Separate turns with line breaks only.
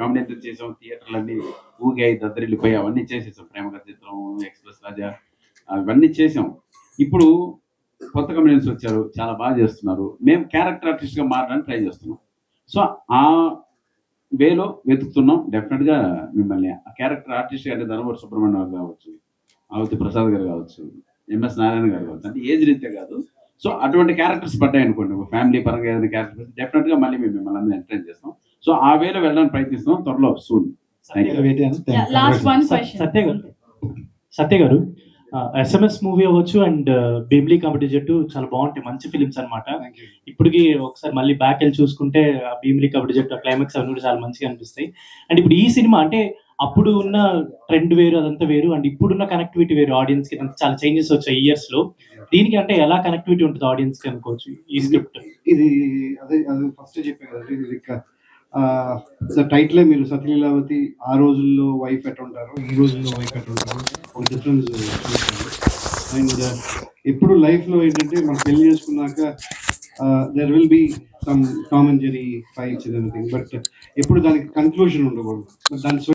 Nominate ఎంత చేసాం థియేటర్లన్నీ ఊగాయి దద్దరిల్లిపోయి అవన్నీ చేసేసాం ప్రేమగా చిత్రం ఎక్స్ప్రెస్ రాజా అవన్నీ చేసాం. ఇప్పుడు కొత్త కమెడియన్స్ వచ్చారు చాలా బాగా చేస్తున్నారు. మేము క్యారెక్టర్ ఆర్టిస్ట్గా మారడానికి ట్రై చేస్తున్నాం. సో ఆ వేలో వెతుకుతున్నాం. డెఫినెట్గా మిమ్మల్ని ఆ క్యారెక్టర్ ఆర్టిస్ట్ అంటే ధనవర సుబ్రహ్మణ్యం గారు కావచ్చు ఆవతి ప్రసాద్ గారు కావచ్చు ఎంఎస్ నారాయణ గారు కావచ్చు అంటే ఏజ్ రీత్యా కాదు. సో అటువంటి క్యారెక్టర్స్ పడ్డాయి అనుకోండి ఫ్యామిలీ పరంగా ఏదైనా క్యారెక్టర్స్ డెఫినెట్గా మళ్ళీ మేము మిమ్మల్ని అందరూ ఎంటర్టైన్ చేస్తాం. సో ఆ వేలో వెళ్ళడానికి ప్రయత్నిస్తున్నాం. త్వరలో సూన్
సత్య గారు సత్య గారు. ఎస్ఎంఎస్ మూవీ అవ్వచ్చు అండ్ బేబ్లీ కమిటీ జట్టు చాలా బాగుంటాయి. మంచి ఫిలిమ్స్ అన్నమాట. ఇప్పటికి ఒకసారి మళ్ళీ బ్యాక్ వెళ్ళి చూసుకుంటే ఆ భీమిలీ కబడ్డీ జట్టు క్లైమాక్స్ అవి కూడా చాలా మంచిగా అనిపిస్తాయి. అండ్ ఇప్పుడు ఈ సినిమా అంటే అప్పుడు ఉన్న ట్రెండ్ వేరు అదంతా వేరు. అండ్ ఇప్పుడున్న కనెక్టివిటీ వేరు ఆడియన్స్కి. అంతా చాలా చేంజెస్ వచ్చాయి ఇయర్స్లో. దీనికి అంటే ఎలా కనెక్టివిటీ ఉంటుంది ఆడియన్స్కి అనుకోవచ్చు ఈ స్క్రిప్ట్
ఇది అదే అది ఫస్ట్ చెప్పాను సార్ ఇది టైటిలే మీరు సత్యలీలావతి ఆ రోజుల్లో వైఫ్ ఎట్లా ఉంటారు ఈ రోజుల్లో వైఫ్ ఎట్లా ఉంటారు ఒక డిఫరెన్స్ అండ్ ఎప్పుడు లైఫ్లో ఏంటంటే మనం పెళ్ళి చేసుకున్నాక there will be some common Jerry fights anything but ఎప్పుడు దానికి కన్క్లూజన్ ఉండకూడదు. దాని